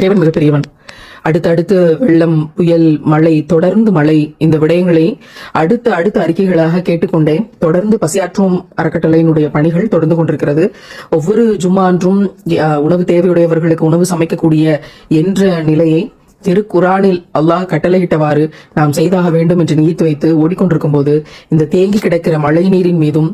இறைவன் மிகப்பெரியவன். அடுத்தடுத்து வெள்ளம் புயல் மழை தொடர்ந்து மழை இந்த விடயங்களை அடுத்த அடுத்த அறிக்கைகளாக கேட்டுக்கொண்டே தொடர்ந்து பசியாற்றும் அறக்கட்டளையினுடைய பணிகள் தொடர்ந்து கொண்டிருக்கிறது. ஒவ்வொரு ஜும்மா அன்றும் உணவு தேவையுடையவர்களுக்கு உணவு சமைக்கக்கூடிய என்ற நிலையை திருக்குரானில் அல்லாஹ் கட்டளையிட்டவாறு நாம் செய்தாக வேண்டும் என்று நினைத்து வைத்து ஓடிக்கொண்டிருக்கும் போது இந்த தேங்கி கிடக்கிற மழை நீரின் மீதும்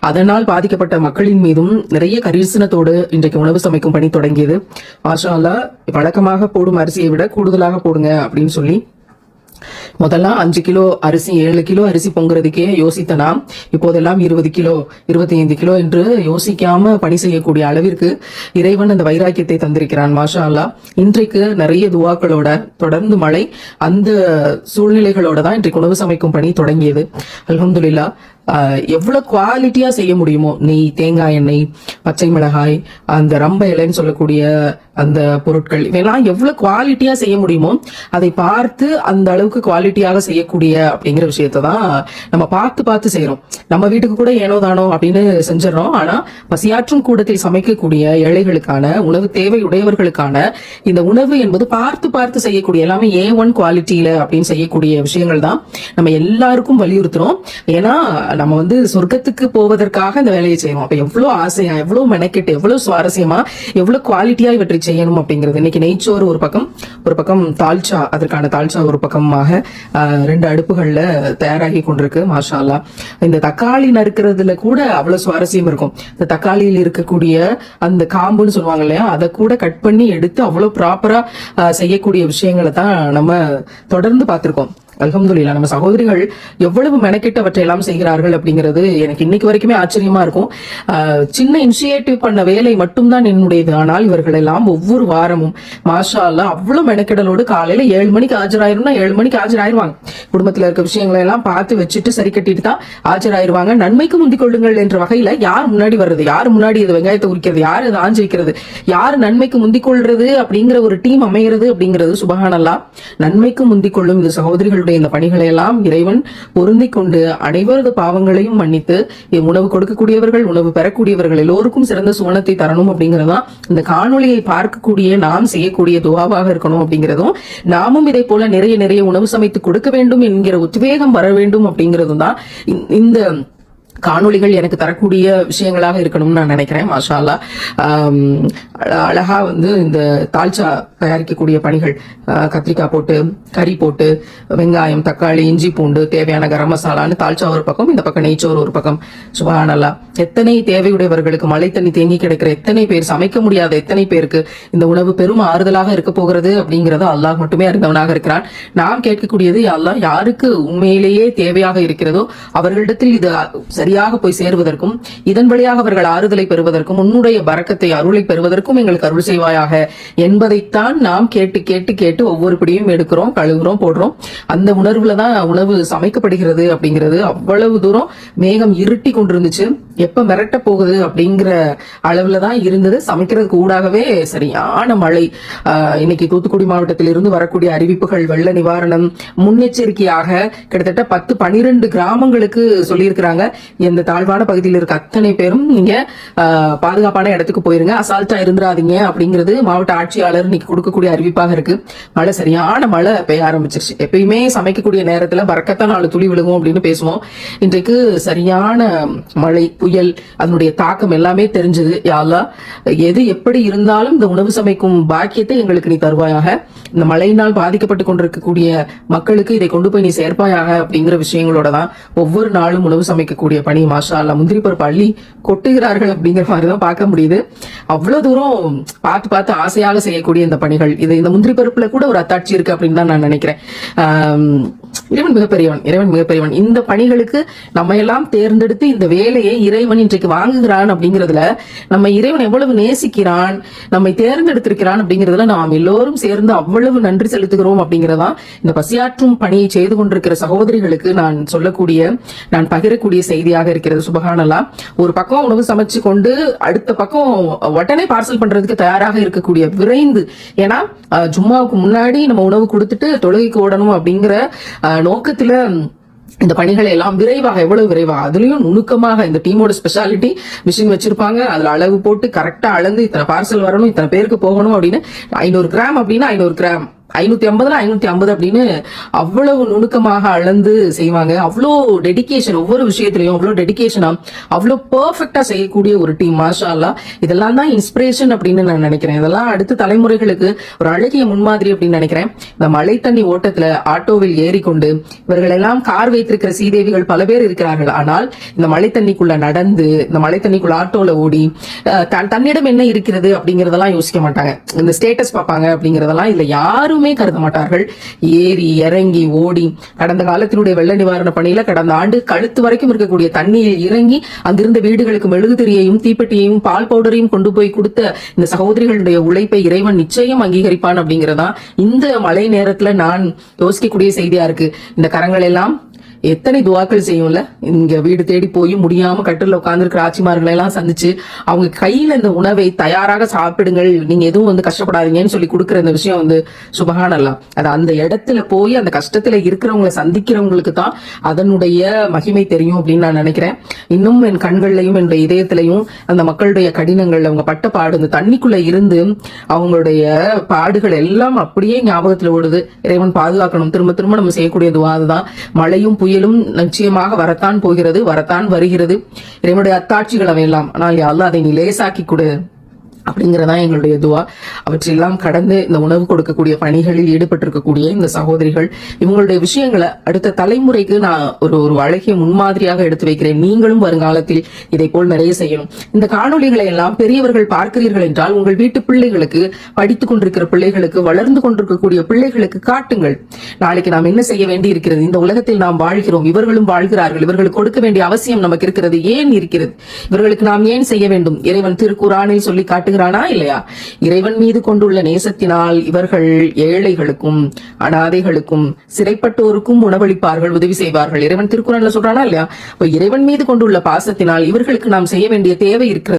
அதனால் பாதிக்கப்பட்ட மக்களின் மீதும் நிறைய கரிசனத்தோடு இன்றைக்கு உணவு சமைக்கும் பணி தொடங்கியது. மாஷா அல்லாஹ் வழக்கமாக போடும் அரிசியை விட கூடுதலாக போடுங்க அப்படின்னு சொல்லி முதல்ல அஞ்சு கிலோ அரிசி ஏழு கிலோ அரிசி பொங்குறதுக்கே யோசித்த நாம் இப்போதெல்லாம் இருபது கிலோ இருபத்தி ஐந்து கிலோ என்று யோசிக்காம பணி செய்யக்கூடிய அளவிற்கு இறைவன் அந்த வைராக்கியத்தை தந்திருக்கிறான் மாஷா அல்லாஹ் இன்றைக்கு நிறைய துவாக்களோட தொடர்ந்து மழை அந்த சூழ்நிலைகளோட தான் இன்றைக்கு உணவு சமைக்கும் பணி தொடங்கியது. அலமதுல்லா ஆஹ் எவ்வளவு குவாலிட்டியா செய்ய முடியுமோ நெய் தேங்காய் எண்ணெய் பச்சை மிளகாய் அந்த ரம்ப இலைன்னு சொல்லக்கூடிய அந்த பொருட்கள். இவையெல்லாம் எவ்வளவு குவாலிட்டியா செய்ய முடியுமோ அதை பார்த்து அந்த அளவுக்கு குவாலிட்டியாக செய்யக்கூடிய அப்படிங்கிற விஷயத்தை தான் நம்ம பார்த்து பார்த்து செய்யறோம் நம்ம வீட்டுக்கு கூட ஏனோ தானோ அப்படின்னு செஞ்சிடறோம். ஆனா பசியாற்றும் கூடத்தில் சமைக்கக்கூடிய ஏழைகளுக்கான உணவு தேவை உடையவர்களுக்கான இந்த உணவு என்பது பார்த்து பார்த்து செய்யக்கூடிய எல்லாமே ஏ ஒன் குவாலிட்டியில அப்படின்னு செய்யக்கூடிய விஷயங்கள் தான் நம்ம எல்லாருக்கும் வலியுறுத்துறோம். ஏன்னா நம்ம வந்து சொர்க்கத்துக்கு போவதற்காக இந்த வேலையை செய்வோம். அப்ப எவ்வளவு ஆசையா எவ்வளவு மெனக்கெட்டு எவ்வளவு சுவாரஸ்யமா எவ்வளவு குவாலிட்டியா இவற்றை செய்யணும் அப்படிங்கிறது. இன்னைக்கு நெய்ச்சோறு ஒரு பக்கம் ஒரு பக்கம் தால்ச்சா அதற்கான தால்ச்சா ஒரு பக்கமாக ரெண்டு அடுப்புகளில் தயாராகி கொண்டிருக்கு மாஷா இந்த தக்காளி நறுக்கிறதுல கூட அவ்வளவு சுவாரஸ்யம் இருக்கும். இந்த தக்காளியில் இருக்கக்கூடிய அந்த காம்புன்னு சொல்லுவாங்க இல்லையா அதை கூட கட் பண்ணி எடுத்து அவ்வளவு ப்ராப்பராக செய்யக்கூடிய விஷயங்களை தான் நம்ம தொடர்ந்து பார்த்துருக்கோம். அலமதுல்லா நம்ம சகோதரிகள் எவ்வளவு மெனக்கெட்டவற்றை எல்லாம் செய்கிறார்கள் அப்படிங்கிறது எனக்கு இன்னைக்கு வரைக்குமே ஆச்சரியமா இருக்கும். சின்ன இனிஷியேட்டிவ் பண்ண வேலை மட்டும்தான் என்னுடையது. ஆனால் இவர்கள் எல்லாம் ஒவ்வொரு வாரமும் மாஷா அல்லாஹ் அவ்வளவு மெனக்கெடலோடு காலையில ஏழு மணிக்கு ஆஜராயிரும்னா ஏழு மணிக்கு ஆஜராயிருவாங்க. குடும்பத்துல இருக்க விஷயங்களை எல்லாம் பார்த்து வச்சுட்டு சரி கட்டிட்டு தான் ஆஜராயிருவாங்க. நன்மைக்கு முந்திக் கொள்ளுங்கள் என்ற வகையில யார் முன்னாடி வர்றது? யார் முன்னாடி இது வெங்காயத்தை உரிக்கிறது? யார் இதை ஆஞ்சு வைக்கிறது? யார் நன்மைக்கு முந்திக் கொள்றது அப்படிங்கிற ஒரு டீம் அமைகிறது அப்படிங்கிறது சுபகானல்லா நன்மைக்கு முந்திக் கொள்ளும் இது அவர்களுடைய இந்த பணிகளை எல்லாம் இறைவன் பொருந்தி கொண்டு அனைவரது பாவங்களையும் மன்னித்து உணவு கொடுக்கக்கூடியவர்கள் உணவு பெறக்கூடியவர்கள் எல்லோருக்கும் சிறந்த சுவனத்தை தரணும் அப்படிங்கறதுதான் இந்த காணொலியை பார்க்கக்கூடிய நாம் செய்யக்கூடிய துவாவாக இருக்கணும் அப்படிங்கிறதும் நாமும் இதை போல நிறைய நிறைய உணவு சமைத்து கொடுக்க வேண்டும் என்கிற உத்வேகம் வர வேண்டும் அப்படிங்கிறதும் தான் இந்த காணொளிகள் எனக்கு தரக்கூடிய விஷயங்களாக இருக்கணும்னு நான் நினைக்கிறேன் மாஷாலா அழகா வந்து இந்த தால்ச்சா தயாரிக்கக்கூடிய பணிகள் கத்திரிக்காய் போட்டு கறி போட்டு வெங்காயம் தக்காளி இஞ்சி பூண்டு தேவையான கரம் மசாலான்னு தால்ச்சா ஒரு பக்கம் இந்த பக்கம் நெய்ச்சோறு ஒரு பக்கம். சுபானல்லா எத்தனை தேவையுடையவர்களுக்கு மழை தண்ணி தேங்கி கிடைக்கிற எத்தனை பேர் சமைக்க முடியாத எத்தனை பேருக்கு இந்த உணவு பெரும் ஆறுதலாக இருக்க போகிறது அப்படிங்கறத அல்லாஹ் மட்டுமே அறிந்தவனாக இருக்கிறான். நாம் கேட்கக்கூடியது அல்லாஹ் யாருக்கு உண்மையிலேயே தேவையாக இருக்கிறதோ அவர்களிடத்தில் இது சரியாக போய் சேருவதற்கும் இதன் வழியாக அவர்கள் ஆறுதலை பெறுவதற்கும் உன்னுடைய பரக்கத்தை அருளை பெறுவதற்கும் எங்களுக்கு அருள் செய்வாயாக. என்பதைத்தான் நாம் கேட்டு கேட்டு கேட்டு ஒவ்வொரு பிடியும் எடுக்கிறோம் கழுவுறோம் போடுறோம். அந்த உணர்வுல தான் உணவு சமைக்கப்படுகிறது அப்படிங்கிறது அவ்வளவு தூரம் மேகம் இருட்டி கொண்டிருந்துச்சு. எப்ப மிரட்ட போகுது அப்படிங்கிற அளவுல தான் இருந்தது. சமைக்கிறதுக்கு ஊடாகவே சரியான மழை. ஆஹ், இன்னைக்கு தூத்துக்குடி மாவட்டத்தில் இருந்து வரக்கூடிய அறிவிப்புகள் வெள்ள நிவாரணம் முன்னெச்சரிக்கையாக கிட்டத்தட்ட பத்து பனிரெண்டு கிராமங்களுக்கு சொல்லியிருக்கிறாங்க. இந்த தாழ்வான பகுதியில் இருக்க அத்தனை பேரும் நீங்க பாதுகாப்பான இடத்துக்கு போயிருங்க. அசால்ட்டா இருந்துடாதீங்க அப்படிங்கிறது மாவட்ட ஆட்சியாளர் இன்னைக்கு கொடுக்கக்கூடிய அறிவிப்பாக இருக்கு. மழை சரியான மழை பெய்ய ஆரம்பிச்சிருச்சு. எப்பயுமே சமைக்கக்கூடிய நேரத்துல பறக்கத்தான் நாலு துளி விழுகும் அப்படின்னு பேசுவோம். இன்றைக்கு சரியான மழை புயல் அதனுடைய தாக்கம் எல்லாமே தெரிஞ்சது. யாழ்லா எது எப்படி இருந்தாலும் இந்த உணவு சமைக்கும் பாக்கியத்தை எங்களுக்கு நீ தருவாயாக. இந்த மழையினால் பாதிக்கப்பட்டு கொண்டிருக்கக்கூடிய மக்களுக்கு இதை கொண்டு போய் நீ சேர்ப்பாயாக அப்படிங்கிற விஷயங்களோட தான் ஒவ்வொரு நாளும் உணவு சமைக்கக்கூடிய பணி மாஷா அல்லா முந்திரி பருப்பு அள்ளி கொட்டுகிறார்கள் அப்படிங்கிற மாதிரி தான் பார்க்க முடியுது. அவ்வளவு தூரம் பார்த்து பார்த்து ஆசையாக செய்யக்கூடிய இந்த பணிகள் இது இந்த முந்திரி பருப்புல கூட ஒரு அத்தாட்சி இருக்கு அப்படின்னு தான் நான் நினைக்கிறேன். இறைவன் மிகப்பெரியவன் இறைவன் மிகப்பெரியவன். இந்த பணிகளுக்கு நம்ம எல்லாம் தேர்ந்தெடுத்து இந்த வேலையை இறைவன் இன்றைக்கு வாங்குகிறான் அப்படிங்கிறதுல நம்ம இறைவன் எவ்வளவு நேசிக்கிறான் நம்மை தேர்ந்தெடுத்திருக்கிறான் அப்படிங்கிறதுல நாம் எல்லோரும் சேர்ந்து அவ்வளவு நன்றி செலுத்துகிறோம் அப்படிங்கிறதா இந்த பசியாற்றும் பணியை செய்து கொண்டிருக்கிற சகோதரிகளுக்கு நான் சொல்லக்கூடிய நான் பகிரக்கூடிய செய்தியாக இருக்கிறது. சுபகானலா ஒரு பக்கம் உணவு சமைச்சு கொண்டு அடுத்த பக்கம் உடனே பார்சல் பண்றதுக்கு தயாராக இருக்கக்கூடிய விரைந்து ஏன்னா ஜும்மாவுக்கு முன்னாடி நம்ம உணவு கொடுத்துட்டு தொழுகைக்கு ஓடணும் அப்படிங்கிற நோக்கத்துல இந்த பணிகளை எல்லாம் விரைவாக எவ்வளவு விரைவாக அதுலயும் நுணுக்கமாக இந்த டீமோட ஸ்பெஷாலிட்டி மிஷின் வச்சிருப்பாங்க. அதுல அளவு போட்டு கரெக்டா அளந்து இத்தனை பார்சல் வரணும் இத்தனை பேருக்கு போகணும் அப்படின்னு. ஐநூறு கிராம் அப்படின்னா ஐநூறு கிராம் ஐநூத்தி ஐம்பதுல ஐநூத்தி ஐம்பது அப்படின்னு அவ்வளவு நுணுக்கமாக அளந்து செய்வாங்க. அவ்வளோ டெடிகேஷன் ஒவ்வொரு விஷயத்திலையும் அவ்வளோ டெடிகேஷனா அவ்வளோ பெர்ஃபெக்டா செய்யக்கூடிய ஒரு டீம் மாஷா இதெல்லாம் தான் இன்ஸ்பிரேஷன் அப்படின்னு நான் நினைக்கிறேன். இதெல்லாம் அடுத்த தலைமுறைகளுக்கு ஒரு அழகிய முன்மாதிரி அப்படின்னு நினைக்கிறேன். இந்த மழை தண்ணி ஓட்டத்துல ஆட்டோவில் ஏறிக்கொண்டு இவர்கள் எல்லாம் கார் வைத்திருக்கிற சீதேவிகள் பல பேர் இருக்கிறார்கள். ஆனால் இந்த மழை தண்ணிக்குள்ள நடந்து இந்த மழை தண்ணிக்குள்ள ஆட்டோல ஓடி தன்- தன்னிடம் என்ன இருக்கிறது அப்படிங்கறதெல்லாம் யோசிக்க மாட்டாங்க. இந்த ஸ்டேட்டஸ் பார்ப்பாங்க அப்படிங்கறதெல்லாம் இதில் யாரும் கருத மாட்டார்கள். ஏறி இறங்கி ஓடி கடந்த காலத்தினுடைய வெள்ள நிவாரண பணியில கடந்த ஆண்டு கழுத்து வரைக்கும் இருக்கக்கூடிய தண்ணியில் இறங்கி அங்கிருந்த வீடுகளுக்கு மெழுகுதிரியையும் தீப்பெட்டியையும் பால் பவுடரையும் கொண்டு போய் கொடுத்த இந்த சகோதரிகளுடைய உழைப்பை இறைவன் நிச்சயம் அங்கீகரிப்பான் அப்படிங்கிறதா இந்த மழை நேரத்துல நான் யோசிக்கக்கூடிய செய்தியா இருக்கு. இந்த கரங்கள் எல்லாம் எத்தனை துவாக்கள் செய்யும்ல? இங்க வீடு தேடி போய் முடியாம கட்டுல உட்காந்துருக்கிற ஆட்சிமார்களை எல்லாம் சந்திச்சு அவங்க கையில இந்த உணவை தயாராக சாப்பிடுங்கள். நீங்க எதுவும் வந்து கஷ்டப்படாதீங்கன்னு சொல்லி கொடுக்குற இந்த விஷயம் வந்து சுபகானல்லாம் அது அந்த இடத்துல போய் அந்த கஷ்டத்துல இருக்கிறவங்களை சந்திக்கிறவங்களுக்கு தான் அதனுடைய மகிமை தெரியும் அப்படின்னு நான் நினைக்கிறேன். இன்னும் என் கண்கள்லையும் என்னுடைய இதயத்திலையும் அந்த மக்களுடைய கடினங்கள் அவங்க பட்ட பாடு இந்த தண்ணிக்குள்ள இருந்து அவங்களுடைய பாடுகள் எல்லாம் அப்படியே ஞாபகத்துல ஓடுது. இறைவன் பாதுகாக்கணும். திரும்ப திரும்ப நம்ம செய்யக்கூடிய துவா அதுதான். மழையும் புயலும் நிச்சயமாக வரத்தான் போகிறது வரத்தான் வருகிறது. இறைவனுடைய அத்தாட்சிகள் அவையெல்லாம். ஆனால் யாரும் அதை நீ லேசாக்கி கொடு. அப்படிங்கறதான் எங்களுடைய துவா. அவற்றெல்லாம் கடந்து இந்த உணவு கொடுக்கக்கூடிய பணிகளில் ஈடுபட்டிருக்கக்கூடிய இந்த சகோதரிகள் இவங்களுடைய விஷயங்களை அடுத்த தலைமுறைக்கு நான் ஒரு ஒரு அழகிய முன்மாதிரியாக எடுத்து வைக்கிறேன். நீங்களும் வருங்காலத்தில் இதை போல் நிறைய செய்யணும். இந்த காணொளிகளை எல்லாம் பெரியவர்கள் பார்க்கிறீர்கள் என்றால் உங்கள் வீட்டு பிள்ளைகளுக்கு படித்துக் கொண்டிருக்கிற பிள்ளைகளுக்கு வளர்ந்து கொண்டிருக்கக்கூடிய பிள்ளைகளுக்கு காட்டுங்கள். நாளைக்கு நாம் என்ன செய்ய வேண்டி இருக்கிறது இந்த உலகத்தில் நாம் வாழ்கிறோம். இவர்களும் வாழ்கிறார்கள். இவர்களுக்கு கொடுக்க வேண்டிய அவசியம் நமக்கு இருக்கிறது. ஏன் இருக்கிறது? இவர்களுக்கு நாம் ஏன் செய்ய வேண்டும்? இறைவன் திருக்குறானில் சொல்லி காட்டு காட்டுகிறானா இல்லையா? இறைவன் மீது கொண்டுள்ள நேசத்தினால் இவர்கள் ஏழைகளுக்கும் அனாதைகளுக்கும் சிறைப்பட்டோருக்கும் உணவளிப்பார்கள் உதவி செய்வார்கள். இறைவன் திருக்குறள்ல சொல்றானா இல்லையா? இப்ப இறைவன் மீது கொண்டுள்ள பாசத்தினால் இவர்களுக்கு நாம் செய்ய வேண்டிய தேவை இருக்கிறது.